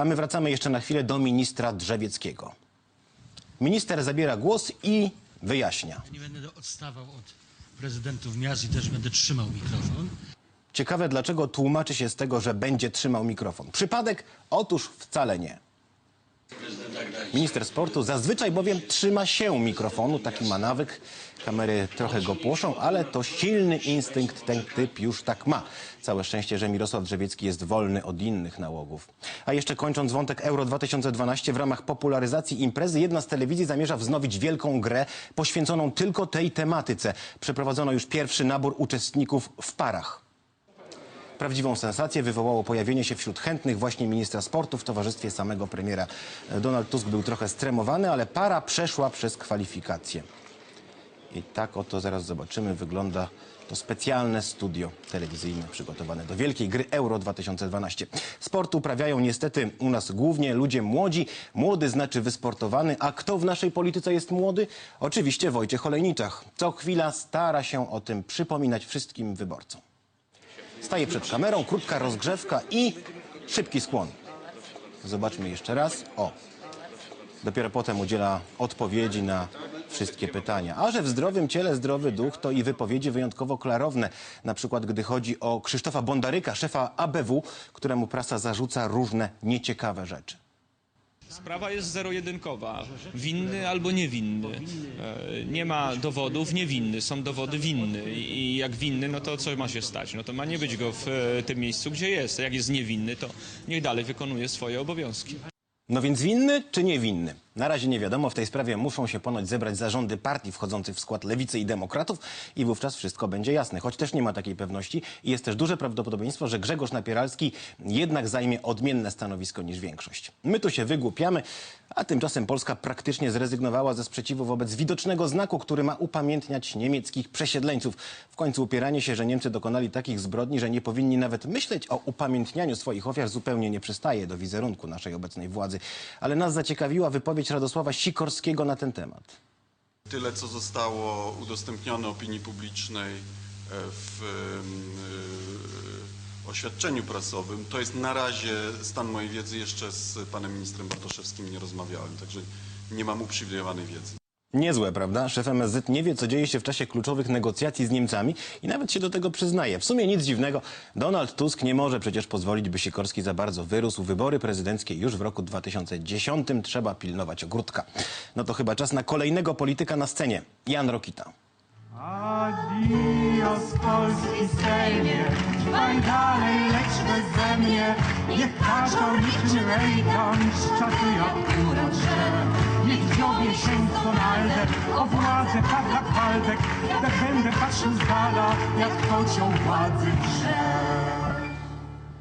A my wracamy jeszcze na chwilę do ministra Drzewieckiego. Minister zabiera głos i wyjaśnia. Nie będę odstawał od prezydentów miast i też będę trzymał mikrofon. Ciekawe, dlaczego tłumaczy się z tego, że będzie trzymał mikrofon. Przypadek? Otóż wcale nie. Minister sportu zazwyczaj bowiem trzyma się mikrofonu, taki ma nawyk. Kamery trochę go płoszą, ale to silny instynkt, ten typ już tak ma. Całe szczęście, że Mirosław Drzewiecki jest wolny od innych nałogów. A jeszcze kończąc wątek Euro 2012, w ramach popularyzacji imprezy jedna z telewizji zamierza wznowić wielką grę poświęconą tylko tej tematyce. Przeprowadzono już pierwszy nabór uczestników w parach. Prawdziwą sensację wywołało pojawienie się wśród chętnych właśnie ministra sportu w towarzystwie samego premiera. Donald Tusk był trochę stremowany, ale para przeszła przez kwalifikacje. I tak oto zaraz zobaczymy, wygląda to specjalne studio telewizyjne przygotowane do wielkiej gry Euro 2012. Sport uprawiają niestety u nas głównie ludzie młodzi. Młody znaczy wysportowany. A kto w naszej polityce jest młody? Oczywiście Wojciech Olejniczak. Co chwila stara się o tym przypominać wszystkim wyborcom. Staje przed kamerą, krótka rozgrzewka i szybki skłon. Zobaczmy jeszcze raz. O, dopiero potem udziela odpowiedzi na wszystkie pytania. A że w zdrowym ciele zdrowy duch, to i wypowiedzi wyjątkowo klarowne. Na przykład, gdy chodzi o Krzysztofa Bondaryka, szefa ABW, któremu prasa zarzuca różne nieciekawe rzeczy. Sprawa jest zero-jedynkowa. Winny albo niewinny. E, Nie ma dowodów, niewinny. Są dowody winny. I jak winny, no to co ma się stać? No to ma nie być go w e, tym miejscu, gdzie jest. Jak jest niewinny, to niech dalej wykonuje swoje obowiązki. No więc winny czy niewinny? Na razie nie wiadomo. W tej sprawie muszą się ponoć zebrać zarządy partii wchodzących w skład Lewicy i Demokratów i wówczas wszystko będzie jasne. Choć też nie ma takiej pewności i jest też duże prawdopodobieństwo, że Grzegorz Napieralski jednak zajmie odmienne stanowisko niż większość. My tu się wygłupiamy, a tymczasem Polska praktycznie zrezygnowała ze sprzeciwu wobec widocznego znaku, który ma upamiętniać niemieckich przesiedleńców. W końcu upieranie się, że Niemcy dokonali takich zbrodni, że nie powinni nawet myśleć o upamiętnianiu swoich ofiar zupełnie nie przystaje do wizerunku naszej obecnej władzy. Ale nas zaciekawiła wypowiedź Radosława Sikorskiego na ten temat. Tyle, co zostało udostępnione opinii publicznej e, w e, oświadczeniu prasowym, to jest na razie stan mojej wiedzy. Jeszcze z panem ministrem Bartoszewskim nie rozmawiałem, także nie mam uprzywilejowanej wiedzy. Niezłe, prawda? Szef MSZ nie wie, co dzieje się w czasie kluczowych negocjacji z Niemcami i nawet się do tego przyznaje. W sumie nic dziwnego. Donald Tusk nie może przecież pozwolić, by Sikorski za bardzo wyrósł. Wybory prezydenckie już w roku 2010. Trzeba pilnować ogródka. No to chyba czas na kolejnego polityka na scenie. Jan Rokita. Adios Polski Sejmie, trwaj dalej, lecz beze mnie. Niech katoliczny Reagan szczatuje urocze. Niech dziobie się Donaldem, o władzę tak jak Waldek. Tak będę patrzył z dala, jak kocioł władzy drze.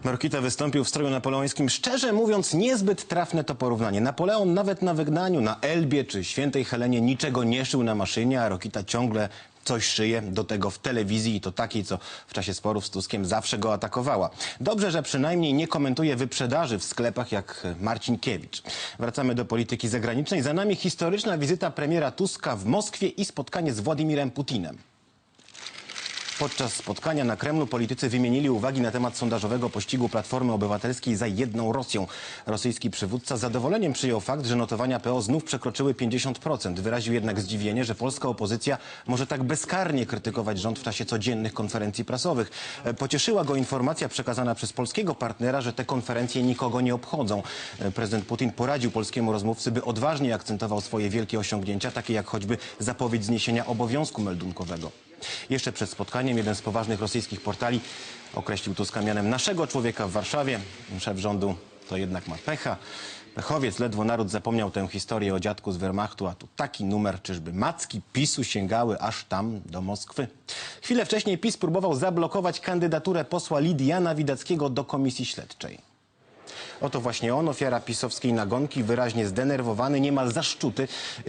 Rokita wystąpił w stroju napoleońskim. Szczerze mówiąc, niezbyt trafne to porównanie. Napoleon nawet na wygnaniu, na Elbie czy Świętej Helenie niczego nie szył na maszynie, a Rokita ciągle coś szyje, do tego w telewizji i to takiej, co w czasie sporów z Tuskiem zawsze go atakowała. Dobrze, że przynajmniej nie komentuje wyprzedaży w sklepach jak Marcinkiewicz. Wracamy do polityki zagranicznej. Za nami historyczna wizyta premiera Tuska w Moskwie i spotkanie z Władimirem Putinem. Podczas spotkania na Kremlu politycy wymienili uwagi na temat sondażowego pościgu Platformy Obywatelskiej za jedną Rosją. Rosyjski przywódca z zadowoleniem przyjął fakt, że notowania PO znów przekroczyły 50%. Wyraził jednak zdziwienie, że polska opozycja może tak bezkarnie krytykować rząd w czasie codziennych konferencji prasowych. E, Pocieszyła go informacja przekazana przez polskiego partnera, że te konferencje nikogo nie obchodzą. E, Prezydent Putin poradził polskiemu rozmówcy, by odważnie akcentował swoje wielkie osiągnięcia, takie jak choćby zapowiedź zniesienia obowiązku meldunkowego. Jeszcze przed spotkaniem jeden z poważnych rosyjskich portali określił Tuska mianem naszego człowieka w Warszawie. Szef rządu to jednak ma pecha. Pechowiec, ledwo naród zapomniał tę historię o dziadku z Wehrmachtu, a tu taki numer, czyżby macki PiSu sięgały aż tam do Moskwy. Chwilę wcześniej PiS próbował zablokować kandydaturę posła Lidiana Widackiego do komisji śledczej. Oto właśnie on, ofiara pisowskiej nagonki, wyraźnie zdenerwowany, niemal zaszczuty.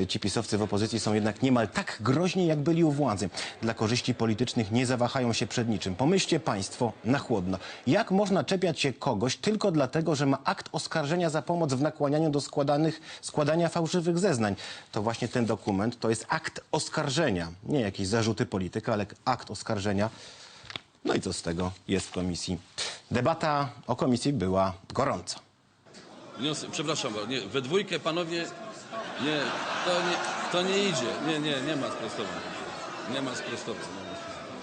Ci pisowcy w opozycji są jednak niemal tak groźni, jak byli u władzy. Dla korzyści politycznych nie zawahają się przed niczym. Pomyślcie państwo na chłodno. Jak można czepiać się kogoś tylko dlatego, że ma akt oskarżenia za pomoc w nakłanianiu do składanych, składania fałszywych zeznań? To właśnie ten dokument to jest akt oskarżenia. Nie jakieś zarzuty polityka, ale akt oskarżenia. No i co z tego jest w komisji? Debata o komisji była gorąca. Wniosek, przepraszam, nie, we dwójkę panowie, nie, to nie, to nie idzie. Nie, nie, nie ma sprostowania. Nie ma sprostowania. Nie ma sprostowania.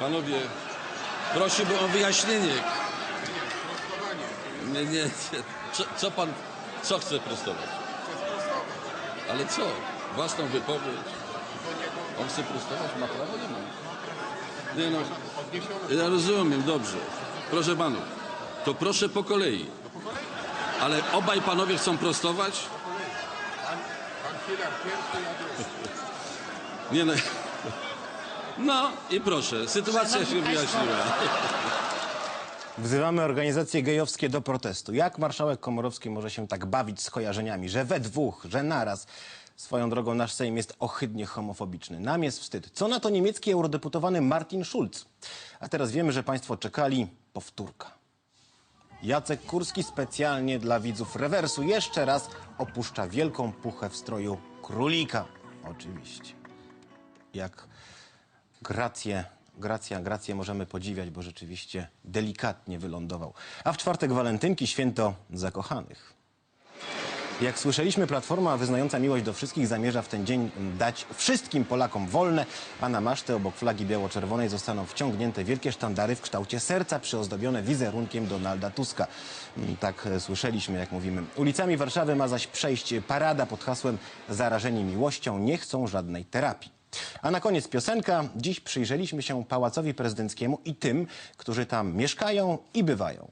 Panowie, prosiłbym o wyjaśnienie. Nie, nie, nie. Co, co pan, co chce prostować? Ale co? Własną wypowiedź? On chce prostować? Ma prawo? Nie ma. Nie no, ja rozumiem, dobrze. Proszę panów, to proszę po kolei. Ale obaj panowie chcą prostować? Nie no. No i proszę, sytuacja się wyjaśniła. Wzywamy organizacje gejowskie do protestu. Jak marszałek Komorowski może się tak bawić skojarzeniami, że we dwóch, że naraz? Swoją drogą nasz Sejm jest ohydnie homofobiczny. Nam jest wstyd. Co na to niemiecki eurodeputowany Martin Schulz? A teraz wiemy, że państwo czekali. Powtórka. Jacek Kurski specjalnie dla widzów rewersu jeszcze raz opuszcza wielką puchę w stroju królika. Oczywiście. Jak Grację, gracja, grację możemy podziwiać, bo rzeczywiście delikatnie wylądował. A w czwartek walentynki, święto zakochanych. Jak słyszeliśmy, Platforma wyznająca miłość do wszystkich zamierza w ten dzień dać wszystkim Polakom wolne, a na masztę obok flagi biało-czerwonej zostaną wciągnięte wielkie sztandary w kształcie serca przyozdobione wizerunkiem Donalda Tuska. Mm, Tak słyszeliśmy, jak mówimy. Ulicami Warszawy ma zaś przejść parada pod hasłem Zarażeni miłością nie chcą żadnej terapii. A na koniec piosenka. Dziś przyjrzeliśmy się Pałacowi Prezydenckiemu i tym, którzy tam mieszkają i bywają.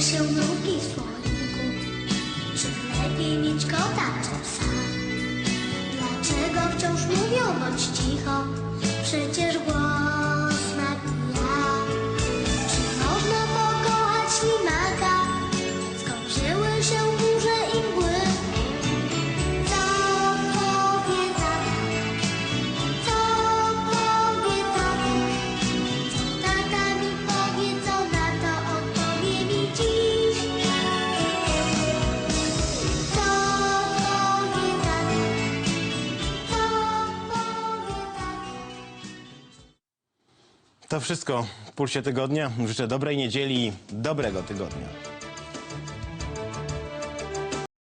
Wzięły się w słoiku? Czy lepiej mieć kota czy psa? Dlaczego wciąż mówią bądź cicho? Przecież To wszystko w Pulsie Tygodnia. Życzę dobrej niedzieli i dobrego tygodnia.